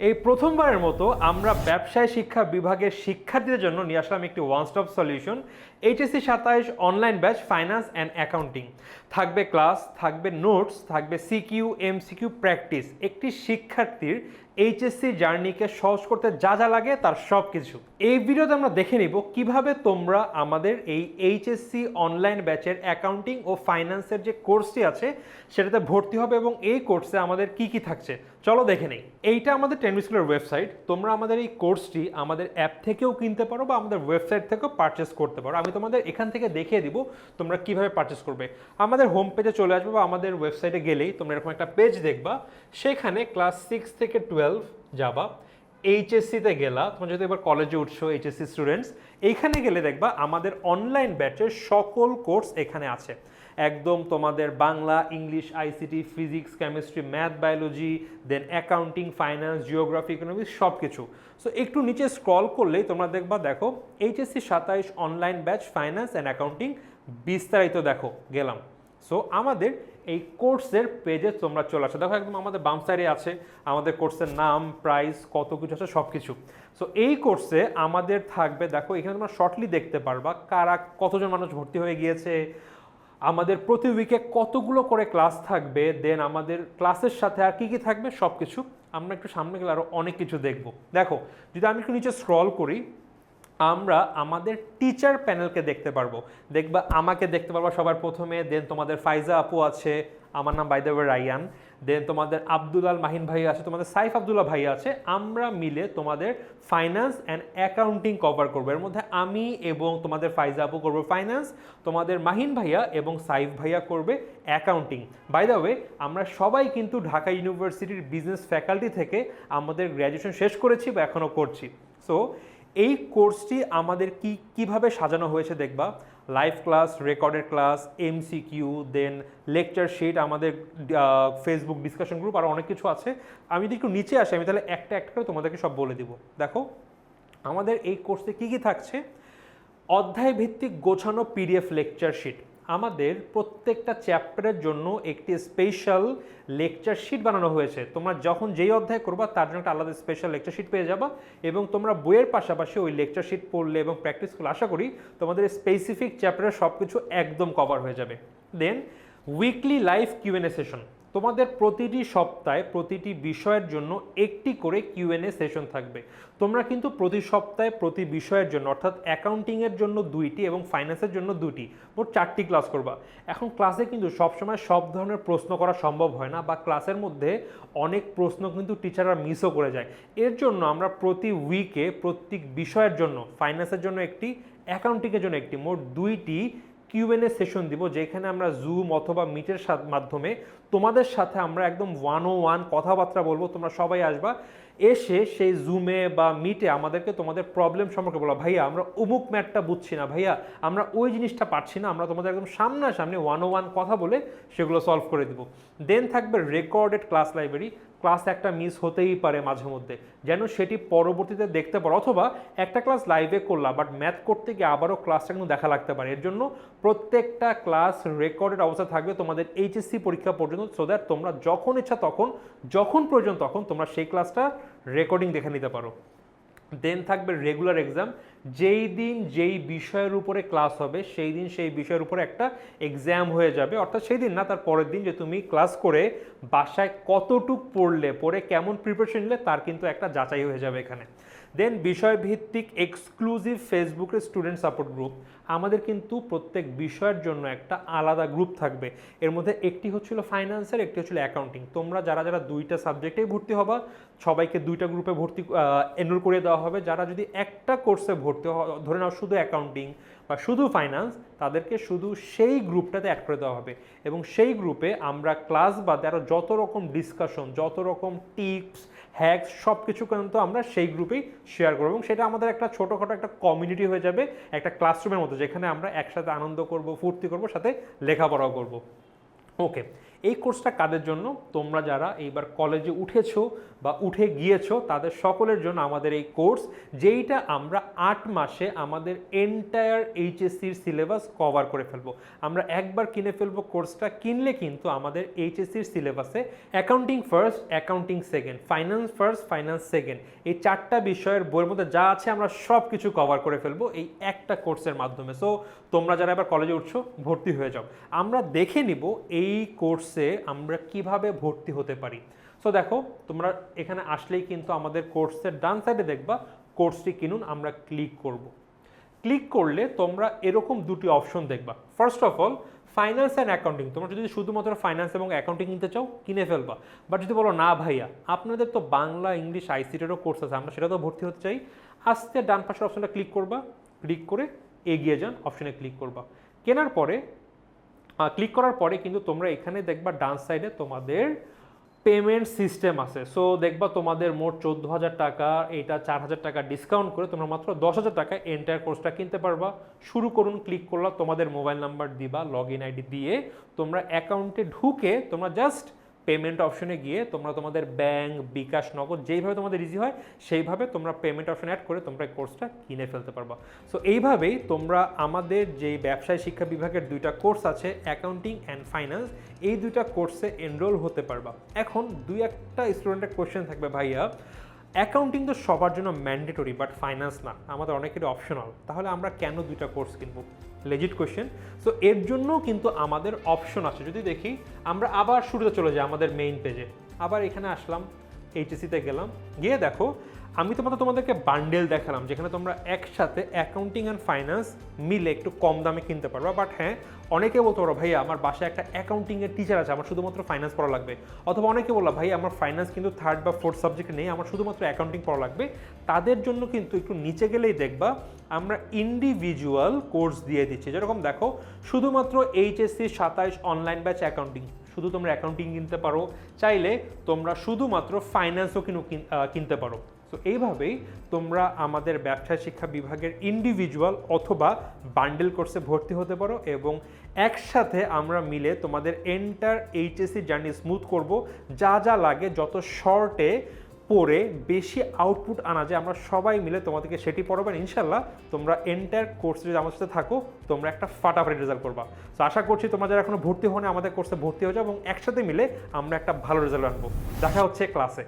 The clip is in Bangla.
এই প্রথমবারের মতো আমরা ব্যবসায় শিক্ষা বিভাগের শিক্ষার্থীদের জন্য নিয়ে আসলাম একটি ওয়ান স্টপ সলিউশন এইচএসসি সাতাইশ online batch finance and accounting থাকবে ক্লাস থাকবে নোটস থাকবে সিকিউ এম সিকিউ প্র্যাকটিস একটি শিক্ষার্থীর এইচএসসি জার্নিকে সহজ করতে যা যা লাগে তার সব কিছু এই ভিডিওতে আমরা দেখে নিব কীভাবে তোমরা আমাদের এই এইচএসসি অনলাইন ব্যাচের অ্যাকাউন্টিং ও ফাইন্যান্সের যে কোর্সটি আছে, সেটাতে ভর্তি হবে এবং এই কোর্সে আমাদের কি কি থাকছে। চলো দেখে নেই। এইটা আমাদের টেন স্কুলের ওয়েবসাইট তোমরা আমাদের এই কোর্সটি আমাদের অ্যাপ থেকেও কিনতে পারো বা আমাদের ওয়েবসাইট থেকেও পারচেস করতে পারো। আমি তোমাদের এখান থেকে দেখিয়ে দিব তোমরা কীভাবে পারচেস করবে। আমাদের হোম পেজে চলে আসবে বা আমাদের ওয়েবসাইটে গেলেই তোমরা এরকম একটা পেজ দেখবা। সেখানে ক্লাস সিক্স থেকে টুয়েলভ যাবা এইচএসসিতে গেলা, তোমরা যদি এবার কলেজে উঠছো এইচএসসি স্টুডেন্টস এইখানে গেলে দেখবা আমাদের অনলাইন ব্যাচের সকল কোর্স এখানে আছে। একদম তোমাদের Bangla English ICT physics chemistry math biology then accounting finance geography economics সব কিছু সো একটু নিচে স্ক্রল করলেই তোমরা দেখবা, দেখো এইচএসসি সাতাইশ online batch finance and accounting বিস্তারিত দেখো, গেলাম। সো আমাদের এই কোর্সের পেজে তোমরা চলে আসো। দেখো একদম আমাদের বাম সাইডে আছে, আমাদের কোর্সের নাম প্রাইস কত কিছু আছে সব কিছু সো এই কোর্সে আমাদের থাকবে, দেখো, এখানে তোমরা শর্টলি দেখতে পারবা কারা কতজন মানুষ ভর্তি হয়ে গিয়েছে, আমাদের প্রতি উইকে কতগুলো করে ক্লাস থাকবে দেন আমাদের ক্লাসের সাথে আর কি কি থাকবে সব কিছু আমরা একটু সামনে গেলে আরও অনেক কিছু দেখব। দেখো, যদি আমি একটু নিচে স্ক্রল করি আমরা আমাদের টিচার প্যানেলকে দেখতে পারব। দেখবা, আমাকে দেখতে পারবা সবার প্রথমে দেন তোমাদের ফাইজা আপু আছে, আমার নাম বাইদেব রাইয়ান দেন তোমাদের আব্দুল আল মাহিন ভাই আছে, তোমাদের সাইফ আবদুল্লাহ ভাই আছে, আমরা মিলে তোমাদের ফাইন্যান্স অ্যান্ড অ্যাকাউন্টিং কভার করব। এর মধ্যে আমি এবং তোমাদের ফাইজা আপু করব ফাইন্যান্স তোমাদের মাহিন ভাইয়া এবং সাইফ ভাইয়া করবে অ্যাকাউন্টিং বাই দ্য ওয়ে আমরা সবাই কিন্তু ঢাকা ইউনিভার্সিটির বিজনেস ফ্যাকাল্টি থেকে আমাদের গ্র্যাজুয়েশন শেষ করেছি বা এখনও করছি। সো এই কোর্সটি আমাদের কি, কীভাবে সাজানো হয়েছে দেখবা? Live class recorded class MCQ then lecture sheet আমাদের ফেসবুক ডিসকাশন গ্রুপ আর অনেক কিছু আছে। আমি যদি একটু নিচে আসি, আমি তাহলে একটা একটা করে তোমাদেরকে সব বলে দিব। দেখো, আমাদের এই কোর্সে কি কি থাকছে? অধ্যায় ভিত্তিক গোছানো পিডিএফ লেকচার শিট আমাদের প্রত্যেকটা চ্যাপ্টারের জন্য একটি স্পেশাল লেকচার শিট বানানো হয়েছে। তোমরা যখন যেই অধ্যায় করবা, তার জন্য একটা আলাদা স্পেশাল লেকচার শিট পেয়ে যাবা এবং তোমরা বইয়ের পাশাপাশি ওই লেকচার শিট পড়লে এবং প্র্যাকটিস করলে, আশা করি তোমাদের স্পেসিফিক চ্যাপ্টারের সব কিছু একদম কভার হয়ে যাবে। Then weekly life QnA session তোমাদের প্রতিটি সপ্তাহে প্রতিটি বিষয়ের জন্য একটি করে কিউএনএ সেশন থাকবে। তোমরা কিন্তু প্রতি সপ্তাহে প্রতি বিষয়ের জন্য, অর্থাৎ অ্যাকাউন্টিংয়ের জন্য দুইটি এবং ফাইন্যান্সের জন্য দুটি মোট চারটি ক্লাস করবা। এখন ক্লাসে কিন্তু সবসময় সব ধরনের প্রশ্ন করা সম্ভব হয় না বা ক্লাসের মধ্যে অনেক প্রশ্ন কিন্তু টিচাররা মিসও করে যায়। এর জন্য আমরা প্রতি উইকে প্রত্যেক বিষয়ের জন্য ফাইন্যান্সের জন্য একটি অ্যাকাউন্টিংয়ের জন্য একটি, মোট দুইটি কিউএনএ সেশন দিব, যেখানে আমরা জুম অথবা মিটের মাধ্যমে তোমাদের সাথে আমরা একদম ওয়ান ও ওয়ান কথাবার্তা বলব, তোমরা সবাই আসবা। এসে সেই জুমে বা মিটে আমাদেরকে তোমাদের প্রবলেম সম্পর্কে বলো। ভাইয়া, আমরা অমুক ম্যাটটা বুঝছি না, ভাইয়া, আমরা ওই জিনিসটা পারছি না, আমরা তোমাদের একদম সামনাসামনি ওয়ান ও ওয়ান কথা বলে সেগুলো সলভ করে দিব। দেন থাকবে রেকর্ডেড ক্লাস লাইব্রেরি ক্লাস একটা মিস হতেই পারে মাঝে মধ্যে। যেন সেটি পরবর্তীতে দেখতে পারো অথবা একটা ক্লাস লাইভে করলাম বাট ম্যাথ করতে গিয়ে আবারও ক্লাসটা কিন্তু দেখা লাগতে পারে। এর জন্য প্রত্যেকটা ক্লাস রেকর্ডেড অবস্থা থাকবে তোমাদের এইচএসসি পরীক্ষা পর্যন্ত সো দ্যাট তোমরা যখন ইচ্ছা তখন, যখন প্রয়োজন তখন তোমরা সেই ক্লাসটা রেকর্ডিং দেখে নিতে পারো। দেন থাকবে রেগুলার এক্সাম যেই দিন যেই বিষয়ের উপরে ক্লাস হবে, সেই দিন সেই বিষয়ের উপরে একটা এক্সাম হয়ে যাবে। অর্থাৎ সেই দিন না, তার পরের দিন যে তুমি ক্লাস করে বাসায় কতটুক পড়লে, পড়ে কেমন প্রিপারেশন নিলে, তার কিন্তু একটা যাচাই হয়ে যাবে এখানে। দেন বিষয়ভিত্তিক এক্সক্লুসিভ ফেসবুকের স্টুডেন্ট সাপোর্ট গ্রুপ আমাদের কিন্তু প্রত্যেক বিষয়ের জন্য একটা আলাদা গ্রুপ থাকবে। এর মধ্যে একটি হচ্ছিল ফাইন্যান্সের একটি হচ্ছিল অ্যাকাউন্টিং তোমরা যারা যারা দুইটা সাবজেক্টেই ভর্তি হবা, সবাইকে দুইটা গ্রুপে ভর্তি এনরোল করে দেওয়া হবে। যারা যদি একটা কোর্সে ভর্তি ধরে নাও শুধু অ্যাকাউন্টিং বা শুধু ফাইন্যান্স তাদেরকে শুধু সেই গ্রুপটাতে অ্যাড করে দেওয়া হবে। এবং সেই গ্রুপে আমরা ক্লাস বাদে আরও যত রকম ডিসকাশন যত রকম টিপস হ্যাকস সব কিছু কিন্তু আমরা সেই গ্রুপেই শেয়ার করব। এবং সেটা আমাদের একটা ছোটোখাটো একটা কমিউনিটি হয়ে যাবে, একটা ক্লাসরুমের মতো, যেখানে আমরা একসাথে আনন্দ করব, ফুর্তি করব, সাথে লেখাপড়াও করব। ওকে এই কোর্সটা কাদের জন্য? তোমরা যারা এইবার কলেজে উঠেছো বা উঠে গিয়েছো, তাদের সকলের জন্য আমাদের এই কোর্স, যেইটা আমরা আট মাসে আমাদের এন্টায়ার এইচএসসির সিলেবাস কভার করে ফেলব। আমরা একবার কিনে ফেলব কোর্সটা, কিনলে কিন্তু আমাদের এইচএসসির সিলেবাসে accounting first accounting second finance first finance second এই চারটা বিষয়ের বইয়ের মধ্যে যা আছে আমরা সব কিছু কভার করে ফেলব এই একটা কোর্সের মাধ্যমে। সো তোমরা যারা এবার কলেজে উঠছো, ভর্তি হয়ে যাও। আমরা দেখে নিব এই কোর্সে আমরা কীভাবে ভর্তি হতে পারি? সো দেখো, তোমরা এখানে আসলেই কিন্তু আমাদের কোর্সের ডান সাইডে দেখবা কোর্সটি কিনুন, আমরা ক্লিক করব। ক্লিক করলে তোমরা এরকম দুটি অপশন দেখবা। First of all finance and accounting তোমরা যদি শুধুমাত্র ফাইন্যান্স এবং অ্যাকাউন্টিং কিনতে চাও, কিনে ফেলবা। বাট যদি বলো, না ভাইয়া, আপনাদের তো বাংলা, ইংলিশ আইসিটেরও কোর্স আছে, আমরা সেটা তো ভর্তি হতে চাই। আস্তে ডান পাশের অপশনটা ক্লিক করবা। ক্লিক করে এগিয়ে যান অপশনে ক্লিক করবা। কেনার পরে ক্লিক করার পরে কিন্তু তোমরা এখানে দেখবা ডান সাইডে তোমাদের পেমেন্ট সিস্টেম আছে। সো দেখবা তোমাদের মোট চোদ্দ হাজার টাকা, এটা চার হাজার টাকা ডিসকাউন্ট করে তোমরা মাত্র দশ হাজার টাকায় এন্টার কোর্সটা কিনতে পারবা। শুরু করুন ক্লিক করলা, তোমাদের মোবাইল নাম্বার দিবা লগ ইন আইডি দিয়ে তোমরা অ্যাকাউন্টে ঢুকে তোমরা জাস্ট পেমেন্ট অপশনে গিয়ে তোমরা তোমাদের ব্যাংক বিকাশ, নগদ যেইভাবে তোমাদের ইজি হয়, সেইভাবে তোমরা পেমেন্ট অপশন অ্যাড করে তোমরা এই কোর্সটা কিনে ফেলতে পারবা। সো এইভাবেই তোমরা আমাদের যেই ব্যবসায় শিক্ষা বিভাগের দুইটা কোর্স আছে অ্যাকাউন্টিং অ্যান্ড ফাইন্যান্স এই দুইটা কোর্সে এনরোল হতে পারবা। এখন দুই একটা স্টুডেন্টের কোয়েশ্চেন থাকবে, ভাইয়া। অ্যাকাউন্টিং তো সবার জন্য ম্যান্ডেটরি বাট ফাইন্যান্স না। আমাদের অনেকেরই অপশনাল তাহলে আমরা কেন দুইটা কোর্স কিনবো? লেজিট কোয়েশ্চেন সো এর জন্য কিন্তু আমাদের অপশন আছে। যদি দেখি, আমরা আবার শুরুতে চলে যাই আমাদের মেইন পেজে আবার এখানে আসলাম এইচএসিতে গেলাম। গিয়ে দেখো আমি তোমাদের তোমাদেরকে বান্ডেল দেখালাম, যেখানে তোমরা একসাথে অ্যাকাউন্টিং অ্যান্ড ফাইন্যান্স মিলে একটু কম দামে কিনতে পারবা। বাট হ্যাঁ অনেকে বলতে পারো ভাই আমার বাসায় একটা অ্যাকাউন্টিংয়ের টিচার আছে, আমার শুধুমাত্র ফাইন্যান্স পড়া লাগবে। অথবা অনেকে বলল ভাই আমার ফাইন্যান্স কিন্তু থার্ড বা ফোর্থ সাবজেক্ট নেই, আমার শুধুমাত্র অ্যাকাউন্টিং পড়া লাগবে। তাদের জন্য কিন্তু একটু নিচে গেলেই দেখবা, আমরা ইন্ডিভিজুয়াল কোর্স দিয়ে দিচ্ছি। যেরকম দেখো, শুধুমাত্র এইচএসসি সাতাইশ অনলাইন ব্যাচ অ্যাকাউন্টিং শুধু তোমরা অ্যাকাউন্টিং কিনতে পারো, চাইলে তোমরা শুধুমাত্র ফাইন্যান্সও কিনু কিন- কিনতে পারো। তো এইভাবেই তোমরা আমাদের ব্যবসা শিক্ষা বিভাগের ইন্ডিভিজুয়াল অথবা বান্ডেল কোর্সে ভর্তি হতে পারো এবং একসাথে আমরা মিলে তোমাদের এন্টার এইচএসসি জার্নি স্মুথ করব। যা যা লাগে, যত শর্টে পড়ে বেশি আউটপুট আনা যায়, আমরা সবাই মিলে তোমাদেরকে সেটি পড়াবেন ইনশাল্লাহ তোমরা এন্টার কোর্সে যদি আমার সাথে থাকো, তোমরা একটা ফাটাফাটি রেজাল্ট করবা। তো আশা করছি তোমরা যারা এখনও ভর্তি হনে আমাদের কোর্সে ভর্তি হয়ে যাও এবং একসাথে মিলে আমরা একটা ভালো রেজাল্ট আনব। দেখা হচ্ছে ক্লাসে